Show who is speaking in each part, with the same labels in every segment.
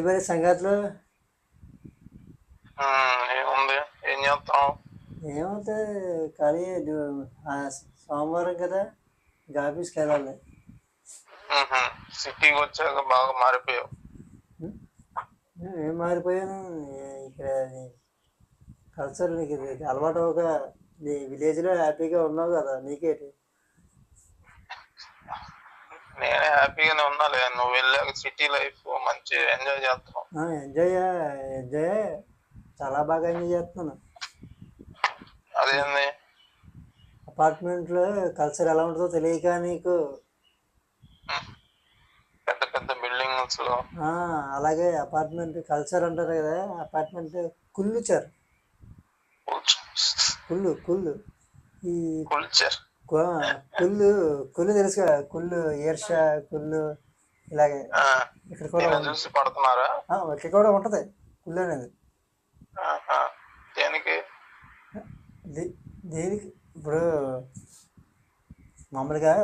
Speaker 1: మరి సంగతులు
Speaker 2: ఏముంది? ఏం చేస్తాం?
Speaker 1: ఏమవుతుంది ఖాళీ సోమవారం కదా ఇంకా ఆఫీస్కి వెళ్ళాలి.
Speaker 2: సిటీకి వచ్చాక బాగా మారిపోయావు.
Speaker 1: ఏం మారిపోయాను? ఇక్కడ కల్చర్ నీకు అలవాటు ఒక నీ విలేజ్లో హ్యాపీగా ఉన్నావు కదా నీకేటి?
Speaker 2: నేనే హ్యాపీగానే ఉన్నాలే నువ్వు వెళ్ళాక సిటీ లైఫ్ మంచి ఎంజాయ్ చేస్తున్నావు
Speaker 1: ఎంజాయ్ ఎంజాయ్ చాలా బాగా ఎంజాయ్ చేస్తున్నాను.
Speaker 2: అదేంది?
Speaker 1: అపార్ట్మెంట్లో కల్చర్ ఎలా ఉంటుందో తెలియక నీకు.
Speaker 2: పెద్ద పెద్ద బిల్డింగ్స్లో.
Speaker 1: ఆ, అలాగే అపార్ట్మెంట్ కల్చర్ అంటారు కదా అపార్ట్మెంట్ కుళ్ళు చారు కుళ్ళు కుళ్ళు ఈ
Speaker 2: కల్చర్?
Speaker 1: కుళ్ళు కుళ్ళు తెలుసు కదా కుళ్ళు ఈర్ష కుళ్ళు ఇలాగే. ఇక్కడ కూడా.
Speaker 2: చూసి పడుతున్నారా?
Speaker 1: ఇక్కడ కూడా ఉంటది కుళ్ళు అనేది.
Speaker 2: దేనికి?
Speaker 1: దీనికి? ఇప్పుడు మామూలుగా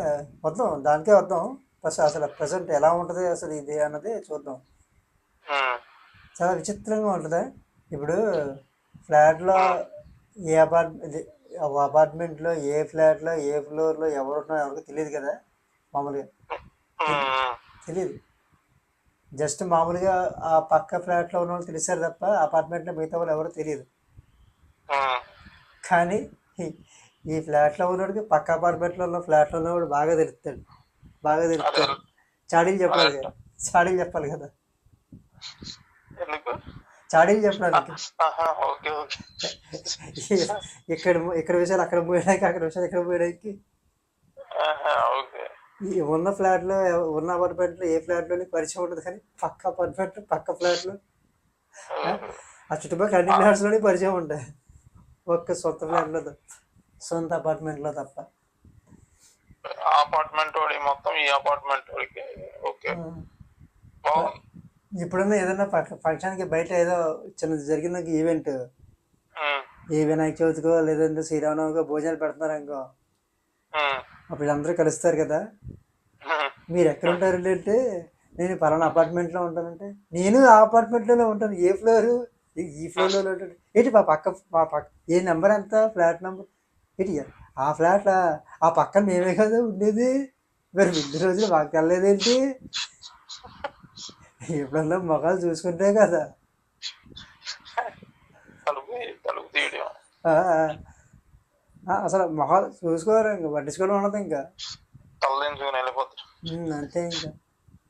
Speaker 1: వద్దాం దానికే వద్దాం. ఫస్ట్ అసలు ప్రజెంట్ ఎలా ఉంటుంది అసలు ఇది అన్నది చూద్దాం. చాలా విచిత్రంగా ఉంటుంది. ఇప్పుడు ఫ్లాట్లో ఏ అపార్ట్ ఇది ఒక అపార్ట్మెంట్లో ఏ ఫ్లాట్లో ఏ ఫ్లోర్లో ఎవరు ఉంటున్నారో ఎవరికి తెలియదు కదా మామూలుగా. తెలియదు జస్ట్ మామూలుగా ఆ పక్క ఫ్లాట్లో ఉన్న వాళ్ళు తెలిసారు తప్ప అపార్ట్మెంట్లో మిగతా వాళ్ళు ఎవరు తెలియదు కానీ ఈ- ఫ్లాట్లో ఉన్నవాడికి పక్క అపార్ట్మెంట్లో ఉన్న ఫ్లాట్లో ఉన్నవాడు బాగా తెలుస్తాడు. బాగా తెలుస్తాడు. చాడీలు చెప్పాలి కదా. చాడీలు చెప్పాలి కదా. చాడీలు చెప్పడానికి
Speaker 2: ఆహా, ఓకే ఓకే.
Speaker 1: ఇక్కడ ఇక్కడ విషయాలు అక్కడ పోయడానికి అక్కడ విషయాలు ఇక్కడ పోయడానికి
Speaker 2: ఆహా, ఓకే.
Speaker 1: ఈ ఉన్న ఫ్లాట్లో ఉన్న అపార్ట్మెంట్లో ఏ ఫ్లాట్లోని పరిచయం ఉంటుంది కానీ పక్క అపార్ట్మెంట్ పక్క ఫ్లాట్లో. ఆ చుట్టుపక్కల అన్ని ఫ్లాట్స్లోనే పరిచయం ఉంటాయి. ఒక్క సొంత ఫ్లాట్లో తప్ప సొంత అపార్ట్మెంట్లో తప్ప.
Speaker 2: ఆ అపార్ట్మెంట్ మొత్తం ఈ అపార్ట్మెంట్ ఓకే. బాగుంది.
Speaker 1: ఇప్పుడన్నా ఏదైనా ఫంక్షన్కి బయట ఏదో చిన్నది జరిగిన ఈవెంట్. ఏ వినాయక చవితికో లేదంటే శ్రీరామనవమికో భోజనాలు పెడుతున్నారు అనుకో. అప్పుడు వీళ్ళందరూ కలుస్తారు కదా. మీరు ఎక్కడ ఉంటారండి అంటే నేను పలానా అపార్ట్మెంట్లో ఉంటానంటే నేను ఆ అపార్ట్మెంట్లోనే ఉంటాను. ఏ ఫ్లోర్? ఈ ఫ్లోర్లో ఉంటాను ఏంటి మా పక్క మా పక్క ఏ నెంబర్ ఎంత? Flat number? ఏంటి ఆ ఫ్లాట్ ఆ పక్కన మేమే కదా ఉండేది. మరి ముందు రోజులు మాకు వెళ్ళలేదేంటి ఎప్పుడన్నా మొఖాలు చూసుకుంటే కదా. అసలు మొహాలు చూసుకోరు ఇంకా పట్టించుకోవడం ఉండదు ఇంకా. అంతే ఇంకా.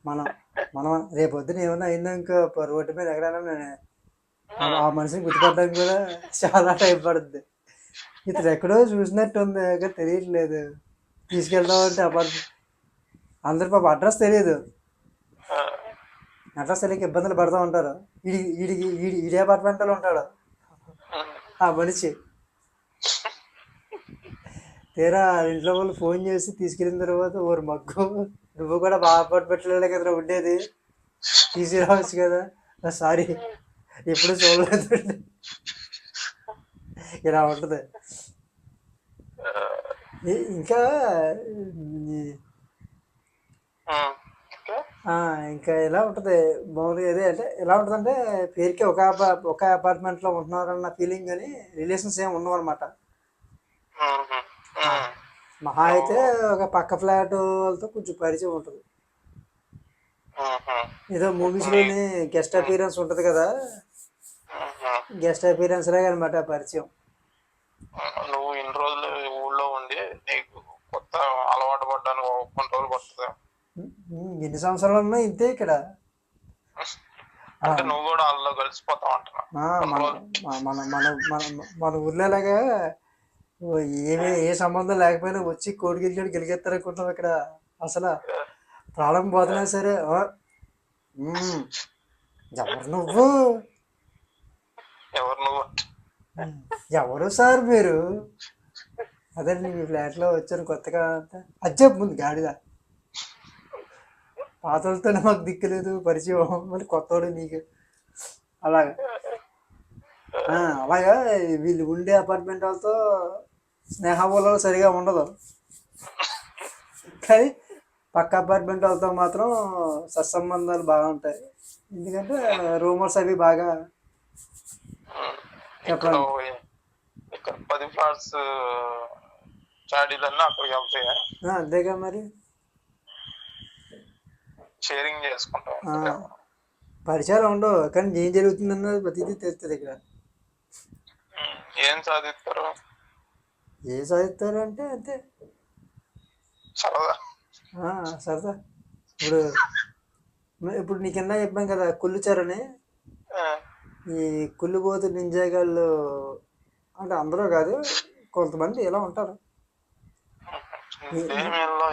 Speaker 1: మనం మనం రేపు పొద్దున ఏమన్నా అయిందో ఇంకా రోడ్డు మీద ఎక్కడైనా నేను ఆ- మనిషిని గుర్తుపట్టడానికి కూడా చాలా టైం పడుద్ది. ఇతను ఎక్కడో చూసినట్టు ఉంది తెలియట్లేదు. తీసుకెళ్దాం అంటే అపార్ట్మెంట్ అందరి పాప అడ్రస్ తెలియదు తెలియక ఇబ్బందులు పడుతూ ఉంటారు. ఈడి ఈడికి ఈడి ఈడి అపార్ట్మెంట్లో ఉంటాడు. ఆ మనిషి. తీరా ఇంట్లో వాళ్ళు ఫోన్ చేసి తీసుకెళ్ళిన తర్వాత ఓరు మగ్గు నువ్వు కూడా మా అపార్ట్మెంట్లోనే కదా ఉండేది. తీసుకురావచ్చు కదా. సారీ. ఎప్పుడు చూడలేదు. ఇలా ఉంటుంది. ఇంకా ఈ- ఇంకా ఎలా ఉంటుంది? మామూలుగా అదే అంటే ఎలా ఉంటుందంటే పేరుకి ఒక ఒక అపార్ట్మెంట్లో ఉంటున్నారన్న ఫీలింగ్ కానీ రిలేషన్స్ ఏమి ఉండవు అనమాట మహా అయితే ఒక పక్క ఫ్లాట్ వాళ్ళతో కొంచెం పరిచయం ఉంటుంది. ఏదో మూవీస్లోని గెస్ట్ అపీరెన్స్ ఉంటుంది కదా. గెస్ట్ అపీరెన్స్ లాగా అనమాట పరిచయం.
Speaker 2: నువ్వు ఇన్ని రోజులు ఊళ్ళో ఉండి నీకు కొత్త అలవాటు పడ్డానికి ఒక కొన్ని రోజులు పడుతుంది
Speaker 1: ఉమ్, ఎన్ని సంవత్సరాలు ఉన్నా ఇంతే ఇక్కడ.
Speaker 2: అంటే నువ్వు కూడా వాళ్ళలో
Speaker 1: మన మన మన ఊర్లో లాగా ఓ ఏమి ఏ సంబంధం లేకపోయినా వచ్చి కోడి గిరిగడి గెలిగేస్తారు అనుకుంటాం ఇక్కడ. అసలు ప్రాణం పోతున్నా సరే ఎవరు నువ్వు?
Speaker 2: ఎవరు నువ్వు?
Speaker 1: ఎవరు సార్ మీరు? అదే మీ ఫ్లాట్లో వచ్చాను కొత్తగా అంతా. అది చెప్పు ముందు గాడిద. పాతలతోనే మాకు దిక్కులేదు పరిచయం. మళ్ళీ కొత్తవాడు నీకు. అలాగా. అలాగా. వీళ్ళు ఉండే అపార్ట్మెంట్ వాళ్ళతో స్నేహబోలో సరిగా ఉండదు. కానీ పక్క అపార్ట్మెంట్ వాళ్ళతో మాత్రం సత్సంబంధాలు బాగా ఉంటాయి. ఎందుకంటే రూమర్స్ అవి బాగా
Speaker 2: ఉమ్. ఇక్కడ పది ఫ్లాట్స్ చాడీలన్నీ అక్కడికి వెళ్తాయి?
Speaker 1: ఆ, అంతేగా మరి.
Speaker 2: షేరింగ్ చేసుకుంటాం
Speaker 1: పరిచయాలు ఉండవు కానీ ఏం జరుగుతుందన్నది ప్రతిదీ తెలుస్తుంది ఇక్కడ.
Speaker 2: ఏం సాధిస్తారు?
Speaker 1: ఏ సాధిస్తారు అంటే అంతే.
Speaker 2: సరదా.
Speaker 1: సరదా. ఇప్పుడు ఇప్పుడు నీ కింద చెప్పాం కదా కుళ్ళుచారని ఈ కుళ్ళుబోతు నింజాగాళ్ళు అంటే అందరూ కాదు కొంతమంది ఇలా ఉంటారు.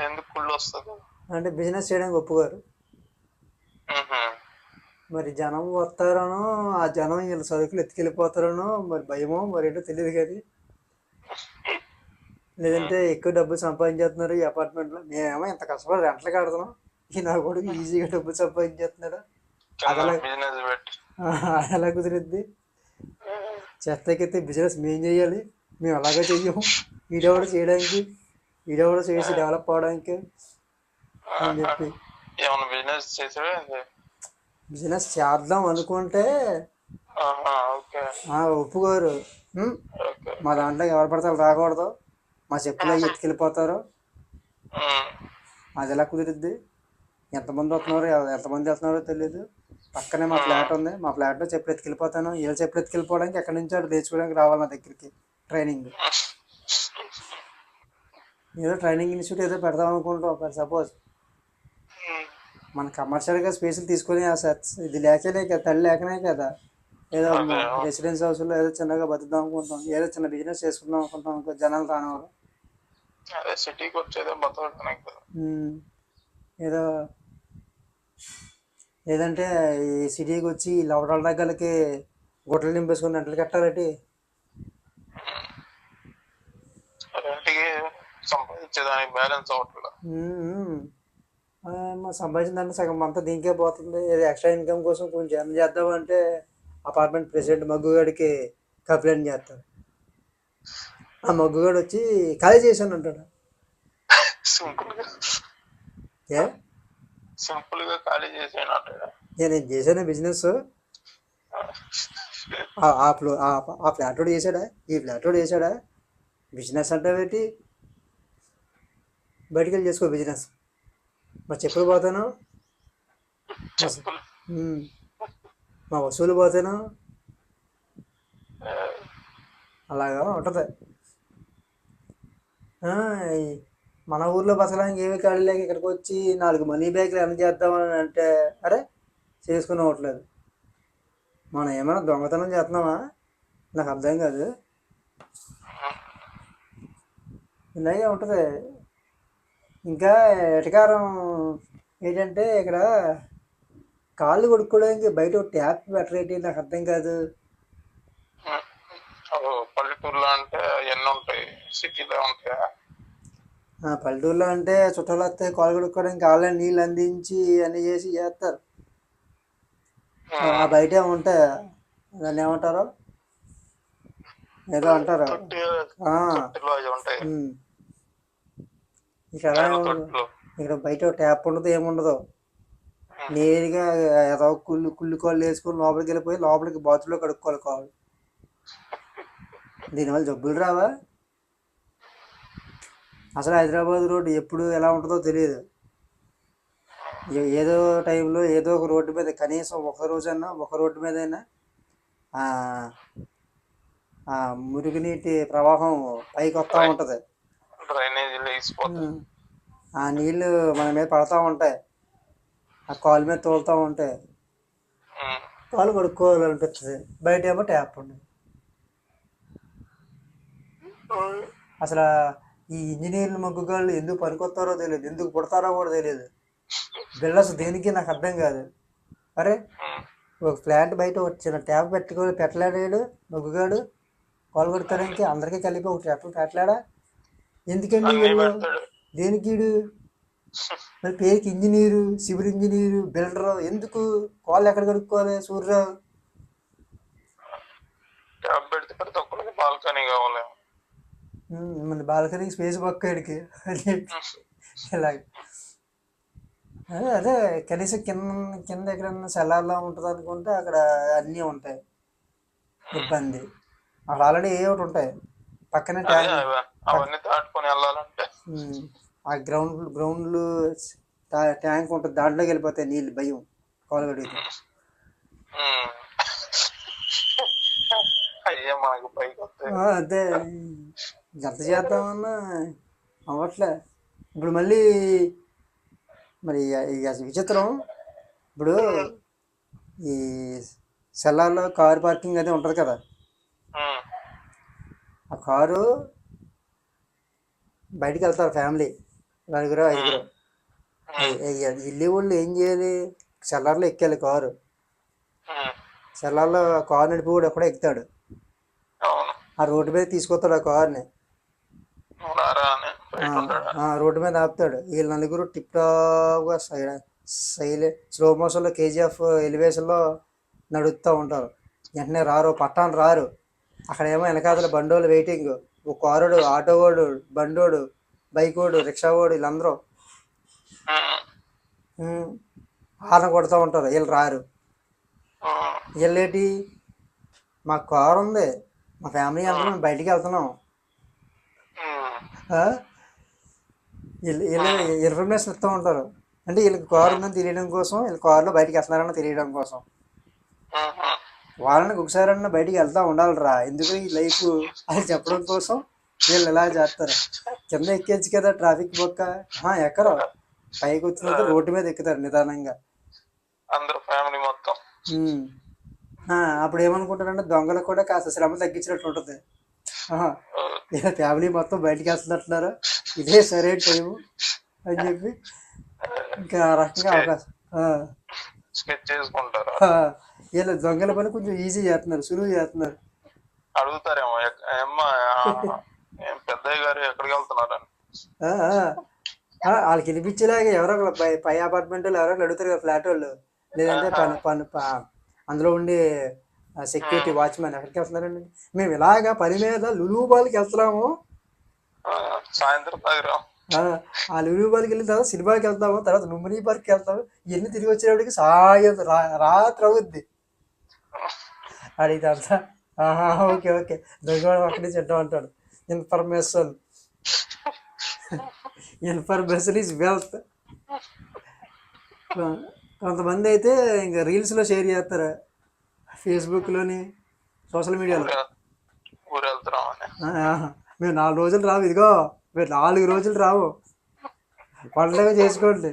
Speaker 2: ఎందుకు కుళ్ళు వస్తుంది.
Speaker 1: అంటే బిజినెస్ చేయడానికి ఒప్పుకోరు. మరి జనం వస్తారనో ఆ జనం వీళ్ళ సరుకులు ఎత్తుకెళ్ళిపోతారనో మరి భయమో మరి ఏంటో తెలియదు కానీ. లేదంటే ఎక్కువ డబ్బులు సంపాదించేస్తున్నారు ఈ అపార్ట్మెంట్లో. మేమేమో ఇంత కష్టపడి రెంట్లు కడుతున్నాం. ఈ నా కొడుకు ఈజీగా డబ్బులు సంపాదించేస్తున్నాడు.
Speaker 2: కింద
Speaker 1: ఎలా కుదిరిద్ది. చెత్తకెత్తే బిజినెస్ మేము చేయాలి. మేము అలాగే చెయ్యము. ఈడెవడ చేయడానికి ఈడెవడ చేసి డెవలప్ అవడానికి అని చెప్పి.
Speaker 2: ఏమైనా బిజినెస్ చేసేవే
Speaker 1: బిజినెస్ చేద్దాం అనుకుంటే ఒప్పుకోరు. "Um,
Speaker 2: okay.
Speaker 1: మా దాంట్లో ఎవరు పడతారు రాకూడదు. మా చెప్పులు అవి ఎత్తుకెళ్ళిపోతారు. అది ఎలా కుదిరిద్ది? ఎంతమంది వస్తున్నారో ఎంతమంది వస్తున్నారో తెలియదు పక్కనే మా ఫ్లాట్ ఉంది. మా ఫ్లాట్లో చెప్పులు ఎత్తుకెళ్ళిపోతాను. ఏ చెప్పులు ఎత్తుకెళ్ళిపోవడానికి ఎక్కడి నుంచి అటు తెచ్చుకోవడానికి రావాలి నా దగ్గరికి. ట్రైనింగ్. ఏదో ట్రైనింగ్ ఇన్స్టిట్యూట్ ఏదో పెడదాం అనుకుంటాం సపోజ్. మన కమర్షియల్గా స్పేస్లు తీసుకొని ఇది లేకనే కదా తల్లి లేకనే కదా. ఏదో. రెసిడెన్స్ హౌస్లో ఏదో చిన్నగా బతుకుదాం అనుకుంటాం ఏదో చిన్న బిజినెస్ చేసుకుందాం అనుకుంటాం అనుకో జనాలు రానివారు
Speaker 2: అదే సిటీకి వచ్చేదే
Speaker 1: ఏదో లేదంటే ఈ సిటీకి వచ్చి లవడాల దగ్గరకి గుట్టలు నింపేసుకుని అంటలు కట్టాలటి?
Speaker 2: సంపాదించేదానికి బ్యాలెన్స్ అవ్వట్లేదు?
Speaker 1: మా సంపాదించిన దాంట్లో సగం అంతా దీనికే పోతుంది. ఎక్స్ట్రా ఇన్కమ్ కోసం కొంచెం ఏం చేద్దామంటే అపార్ట్మెంట్ ప్రెసిడెంట్ మగ్గుగాడికి కంప్లైంట్ చేస్తారు. ఆ మగ్గుగాడు వచ్చి ఖాళీ చేశాను అంటాడు. ఏ?
Speaker 2: సింపుల్గా ఖాళీ చేసేయనట్టు
Speaker 1: నేను నేను చేశాను బిజినెస్? ఆ ఫ్లో ఆ ఫ్లాట్ వాడు చేశాడా? ఈ ఫ్లాట్ వాడు చేశాడా? బిజినెస్ అంటే బయటికి వెళ్ళి చేసుకో బిజినెస్. మా చెప్పులు పోతాను? మా వస్తువులు పోతాను? అలాగా ఉంటుంది. మన ఊర్లో బతకడానికి ఏమీ ఖాళీ లేక ఇక్కడికి వచ్చి నాలుగు మనీ బ్యాగ్లు ఎన్న చేద్దామని అంటే అరే చేసుకుని అవ్వట్లేదు మనం ఏమైనా దొంగతనం చేస్తున్నామా? నాకు అర్థం కాదు. ఇలాగే ఉంటుంది. ఇంకా ఎటకారం ఏంటంటే ఇక్కడ కాళ్ళు కొడుక్కోవడానికి బయట ట్యాప్ బెటర్ ఏంటి నాకు అర్థం కాదు.
Speaker 2: పల్లెటూరులో అంటే ఎన్ని ఉంటాయి సిటీలో ఉంటాయా?
Speaker 1: ఆ, పల్లెటూరులో అంటే చుట్టాలు వస్తే కాళ్ళు కొడుక్కోవడానికి కాళ్ళని నీళ్ళు అందించి అన్ని చేసి చేస్తారు. ఆ. బయట ఉంటాయి దాన్ని ఏమంటారు? ఏదో అంటారు
Speaker 2: తొట్టి
Speaker 1: ఆ,
Speaker 2: తొట్టిలో అవి ఉంటాయి
Speaker 1: ఉమ్. ఇక్కడ ఇక్కడ బయట ట్యాప్ ఉండదు ఏముండదు. నేరుగా ఏదో కుళ్ళు కుళ్ళు కాళ్ళు వేసుకొని లోపలికి వెళ్ళిపోయి లోపలికి బాత్రూంలో కడుక్కోవాలి కావాలి దీనివల్ల జబ్బులు రావా? అసలు హైదరాబాద్ రోడ్డు ఎప్పుడు ఎలా ఉంటుందో తెలియదు. ఏదో టైంలో ఏదో ఒక రోడ్డు మీద కనీసం ఒక రోజన్నా ఒక రోడ్డు మీద అయినా మురుగునీటి ప్రవాహం పైకి వస్తూ ఉంటుంది.
Speaker 2: వేసిపోతాయి.
Speaker 1: ఆ నీళ్ళు మన మీద పడతా ఉంటాయి. ఆ కాలు మీద తోలుతూ ఉంటాయి. కాలు కొడుక్కోవాలనిపిస్తుంది. బయట ఏమో ట్యాప్ ఉండదు అసలు ఈ ఇంజనీర్లు మగ్గుగాళ్ళు ఎందుకు పనికొస్తారో తెలియదు. ఎందుకు పుడతారో కూడా తెలియదు. బిల్డర్స్ దేనికి నాకు అర్థం కాదు. అరే. ఒక ఫ్లాట్ బయట ఒక చిన్న ట్యాప్ పెట్టుకొని పెట్టలేడాడు మగ్గుగాడు కాలు కొడతాడానికి అందరికీ కలిపి ఒక ట్యాప్ పెట్టలేడా? ఎందుకండి వీళ్ళు? దేనికి? మరి పేరుకి ఇంజనీరు సివిల్ ఇంజనీరు బిల్డర్ ఎందుకు? కాళ్ళు ఎక్కడ కడుక్కోవాలి సూర్యరావు
Speaker 2: బాల్కనీ కావాలి.
Speaker 1: మన బాల్కనీకి స్పేస్ పక్కడికి ఇలాగ. అదే అదే కనీసం కింద కింద ఎక్కడన్నా సెల్లార్లో ఉంటుంది అనుకుంటే అక్కడ అన్నీ ఉంటాయి. ఇబ్బంది. అక్కడ ఆల్రెడీ ఏ ఒకటి ఉంటాయి. పక్కనే ట్యాంక్.
Speaker 2: వెళ్ళాలంటే.
Speaker 1: ఆ గ్రౌండ్ గ్రౌండ్లు టా- ట్యాంక్ ఉంటుంది దాంట్లోకి వెళ్ళిపోతాయి నీళ్ళు భయం కాలు కడిగితే.
Speaker 2: అయ్యే మనకు పైకి
Speaker 1: అదే. ఎంత చేద్దామన్నా అవ్వట్లే. ఇప్పుడు మళ్ళీ మరి విచిత్రం. ఇప్పుడు ఈ సెల్లార్లో కార్ పార్కింగ్ అది ఉంటుంది కదా. ఆ కారు బయటికి వెళ్తారు ఫ్యామిలీ. నలుగురు ఐదుగురు. ఇల్లు వాళ్ళు ఏం చేయాలి? సెల్లార్లో ఎక్కాలి కారు. సెల్లార్లో కారు నడిపి కూడా ఎక్కడో ఎక్కుతాడు. ఆ రోడ్డు మీద తీసుకొస్తాడు ఆ కార్ని. రోడ్డు మీద ఆపుతాడు. వీళ్ళు నలుగురు టిప్ టాప్గా సైలెంట్ స్లో మోషన్లో కేజీఎఫ్ ఎలివేషన్లో నడుస్తూ ఉంటారు. వెంటనే రారు పట్టాను రారు. అక్కడ ఏమో వెనకాతల బండోళ్ళు వెయిటింగ్. ఒక కారుడు ఆటో వాడు బండోడు బైక్ వాడు రిక్షా వాడు వీళ్ళందరూ హార్న్ కొడుతూ ఉంటారు వీళ్ళు రారు. వీళ్ళేటి? మా కారు ఉంది. మా ఫ్యామిలీ అందరం మేము బయటికి వెళ్తున్నాం. ఇన్ఫర్మేషన్ ఇస్తూ ఉంటారు. అంటే వీళ్ళకి కారు ఉందని తెలియడం కోసం వీళ్ళు కారులో బయటికి వెళ్తున్నారని తెలియడం కోసం.
Speaker 2: ఉమ్.
Speaker 1: వాళ్ళని ఒకసారన్నా బయటికి వెళ్తా ఉండాలిరా. ఎందుకు ఈ లైఫ్? అని చెప్పడం కోసం వీళ్ళు ఇలా చేస్తారు? కింద ఎక్కేచ్చు కదా ట్రాఫిక్ బొక్క ఎక్కరు. పైకి వచ్చినంత రోడ్డు మీద ఎక్కుతారు నిదానంగా.
Speaker 2: అందరూ ఫ్యామిలీ మొత్తం.
Speaker 1: అప్పుడు ఏమనుకుంటారంటే దొంగలకు కూడా కాస్త శ్రమ తగ్గించినట్టు ఉంటుంది. ఫ్యామిలీ మొత్తం బయటికి వెళ్తున్నట్టున్నారు. ఇదే సరైన టైము అని చెప్పి. ఇంకా రకంగా అవకాశం.
Speaker 2: చేసుకుంటారు.
Speaker 1: వీళ్ళు దొంగల పని కొంచెం ఈజీ చేస్తున్నారు సులువు చేస్తున్నారు.
Speaker 2: అడుగుతారేమో ఏమ్మా పెద్దయ్య గారు ఎక్కడికి వెళ్తున్నారని.
Speaker 1: వాళ్ళకి వినిపించేలాగా ఎవరో పై అపార్ట్మెంట్ వాళ్ళు ఎవరో అడుగుతారు కదా ఫ్లాట్ వాళ్ళు. లేదంటే పని పని అందులో ఉండే సెక్యూరిటీ వాచ్మెన్ ఎక్కడికి వెళ్తున్నారండి? మేము ఇలాగా పని మీద లులువు బాల్కి వెళ్తున్నాము.
Speaker 2: ఆ, సాయంత్రం
Speaker 1: ఆ, ఆ లులువు బాల్కి వెళ్ళిన తర్వాత సినిమాకి వెళ్తాము తర్వాత లుంబిని పార్క్కి వెళ్తాము ఇవన్నీ తిరిగి వచ్చేటప్పటికి సాయం రా రాత్రి అవుద్ది. అడిగితే ఆహా ఓకే ఓకే. దొంగవాడు అక్కడి నుంచి అంటూ అంటాడు. ఇన్ఫర్మేషన్. Information is wealth. కొంతమంది అయితే ఇంకా రీల్స్లో షేర్ చేస్తారు. ఫేస్బుక్లోని సోషల్ మీడియాలో. మేము నాలుగు రోజులు రావు ఇదిగో. మీరు నాలుగు రోజులు రావు. పండుగ చేసుకోండి.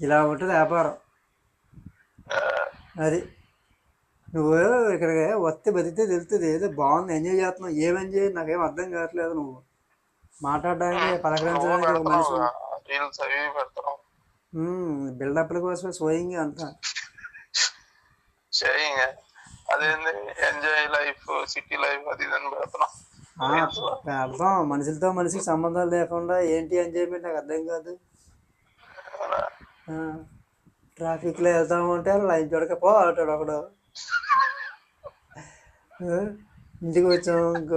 Speaker 1: ఇలా ఉంటుంది వ్యాపారం. అది. నువ్వు ఇక్కడికి వస్తే బతికితే తెలుస్తుంది ఏదో బాగుంది ఎంజాయ్ చేస్తున్నావు ఏం ఎంజాయ్ నాకేం అర్థం కావట్లేదు నువ్వు. మాట్లాడడానికి పలకరించడానికి ఒక మనిషి బిల్డప్ల కోసమే స్వయంగా అంతా.
Speaker 2: అదేంది? ఎంజాయ్ లైఫ్ సిటీ లైఫ్ అది పెడుతున్నాం
Speaker 1: పెడతాం. మనుషులతో మనిషికి సంబంధాలు లేకుండా ఏంటి ఎంజాయ్మెంట్ నాకు అర్థం కాదు. ట్రాఫిక్లో వెళ్తాము అంటే లైన్ చూడకపో అంటాడు ఒకడు. ఇంటికి వచ్చాము ఇంకో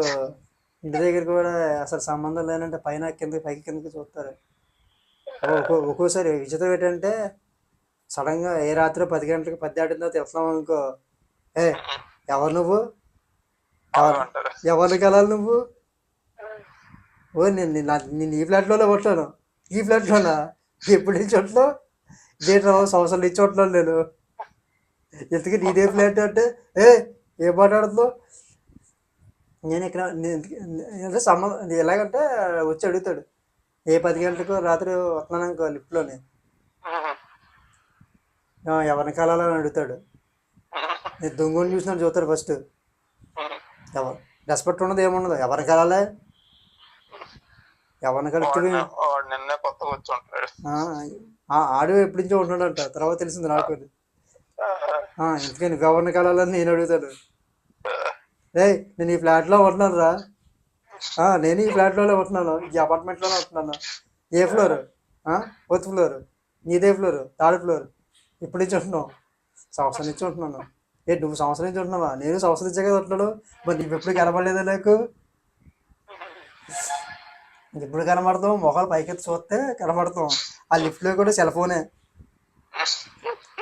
Speaker 1: ఇంటి దగ్గర కూడా అసలు సంబంధం లేనంటే పైన కిందకి పైకి కిందకి చూస్తారు. ఒక్కో ఒక్కోసారి విచిత్రం ఏంటంటే సడన్గా ఏ రాత్రి పది గంటలకు పది తర్వాత వెళ్తున్నాం అనుకో. ఏ ఎవరు నువ్వు? ఎవరు?
Speaker 2: అంటారు
Speaker 1: ఎవరికి వెళ్ళాలి నువ్వు? ఓ నేను నేను ఈ ఫ్లాట్లోనే కొట్టాను ఈ ఫ్లాట్లోనా? ఎప్పుడు నుంచి రావు సంవత్సరం నుంచి ఉంటున్నాను నేను. ఎందుకు నీదే ఫ్లాట్ అంటే ఏ ఏం మాట్లాడుతున్నావు? నేను ఇక్కడ నేను- అంటే సంబంధం ఎలాగంటే వచ్చి అడుగుతాడు. ఏ పది గంటలకు రాత్రి వస్తున్నాను అనుకో లిఫ్ట్లోనే. ఎవరిని కలాలని అడుగుతాడు. నేను దొంగని చూసినట్టు చూస్తాడు ఫస్ట్. ఎవరు? రెస్పెక్ట్ ఉన్నది ఏమున్నది? ఎవరిని కలాలే ఎవరిని కలిస్తే
Speaker 2: వాడు నిన్నే కొత్తగా వచ్చి ఉంటాడు.
Speaker 1: ఆడు ఎప్పటి నుంచో ఉంటున్నాడంట. తర్వాత తెలిసింది నాకు ఆ, ఎందుకని ఎవరిని కలాలని నేను అడుగుతాను. రే నేను ఈ ఫ్లాట్లో ఉంటున్నాను రా. ఆ, నేను ఈ ఫ్లాట్లోనే ఉంటున్నాను. ఈ అపార్ట్మెంట్లోనే ఉంటున్నాను. ఏ ఫ్లోర్? Fourth floor. నీదే ఫ్లోర్. Third floor. ఇప్పటి నుంచి ఉంటున్నావు? సంవత్సరం నుంచి ఉంటున్నాను. ఏ నువ్వు సంవత్సరం నుంచి ఉంటున్నావా? నేను సంవత్సరం నుంచే కదా ఉంటున్నాడు మరి నువ్వు ఎప్పుడు కనబడలేదా నాకు? ఎప్పుడు కనబడతాం? మొహాలు పైకెత్తి చూస్తే కనబడతాం. ఆ లిఫ్ట్లో కూడా సెల్ ఫోనే.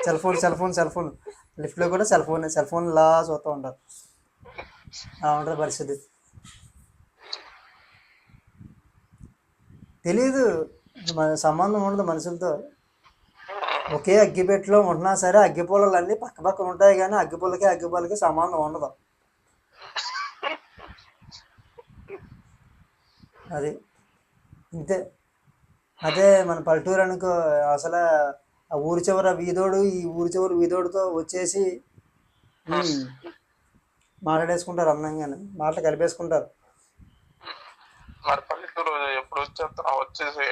Speaker 1: Cell phone cell phone cell phone. లిఫ్ట్లో కూడా సెల్ ఫోన్. సెల్ ఫోన్ లా చూస్తూ ఉంటారు. అలా ఉంటుంది పరిస్థితి. తెలీదు. మన సంబంధం ఉండదు మనుషులతో. ఒకే అగ్గిపెట్టులో ఉంటున్నా సరే అగ్గిపూలన్నీ అన్నీ పక్క పక్కన ఉంటాయి కానీ అగ్గిపూలకి అగ్గిపూలకి సంబంధం ఉండదు. అది. ఇంతే. అదే మన పల్లెటూరు అనుకో అసలు ఆ ఊరి చివర వీధోడు ఈ ఊరి చివరి వీధోడుతో వచ్చేసి మాట్లాడేసుకుంటారు అందంగానే మాటలు కలిపేసుకుంటారు.
Speaker 2: మరి పల్లెటూరు ఎప్పుడు వచ్చేస్తున్నా వచ్చేసి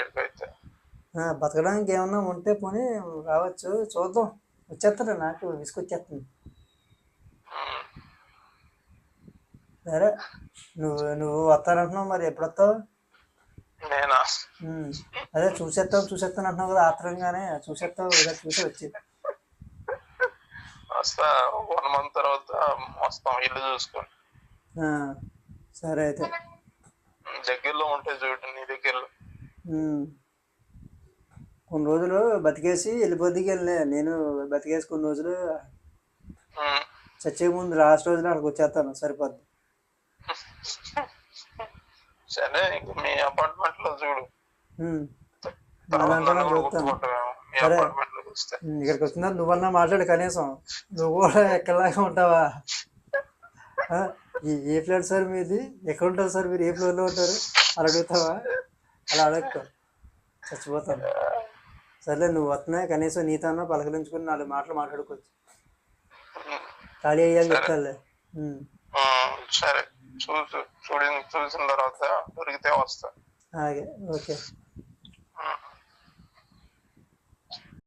Speaker 1: బతకడానికి ఏమన్నా ఉంటే పోనీ రావచ్చు చూద్దాం. వచ్చేస్తాడు నాకు విసుకొచ్చేస్తుంది సరే నువ్వు నువ్వు వస్తానంటున్నావు మరి ఎప్పుడు వస్తావు
Speaker 2: నేనా?
Speaker 1: అదే చూసేస్తావు చూసేస్తాను అంటున్నావు కదా ఆత్రంగానే. చూసేస్తావు ఇలా చూసి వచ్చి
Speaker 2: వస్తా వన్ మంత్ తర్వాత వస్తాం ఇల్లు చూసుకొని.
Speaker 1: ఆ, సరే అయితే.
Speaker 2: దగ్గరలో ఉంటే చూడు నీ దగ్గరలో.
Speaker 1: కొన్ని రోజులు బతికేసి వెళ్ళిపోద్దికి వెళ్ళే నేను బతికేసి కొన్ని రోజులు. చచ్చే ముందు లాస్ట్ రోజున అక్కడికి వచ్చేస్తాను సరిపోద్ది.
Speaker 2: సరే ఇంక మీ అపార్ట్మెంట్లో చూడు
Speaker 1: సరే. ఇక్కడికి వచ్చినా నువ్వన్నా మాట్లాడు కనీసం. నువ్వు కూడా ఎక్కడలాగా ఉంటావా? ఏ ఫ్లాట్ సార్ మీది? ఎక్కడ ఉంటారు సార్ మీరు? ఏ ఫ్లోర్లో ఉంటారు? అలా అడుగుతావా? అలా అడగకు. చచ్చిపోతాను. సర్లే నువ్వు వస్తున్నా కనీసం నీతోన్నా పలకరించుకుని నాలుగు మాటలు మాట్లాడుకోవచ్చు. ఖాళీ అయ్యాక చెప్తాలే
Speaker 2: సరే. చూసి చూడిన చూసిన తర్వాత దొరికితే వస్తా
Speaker 1: అలాగే ఓకే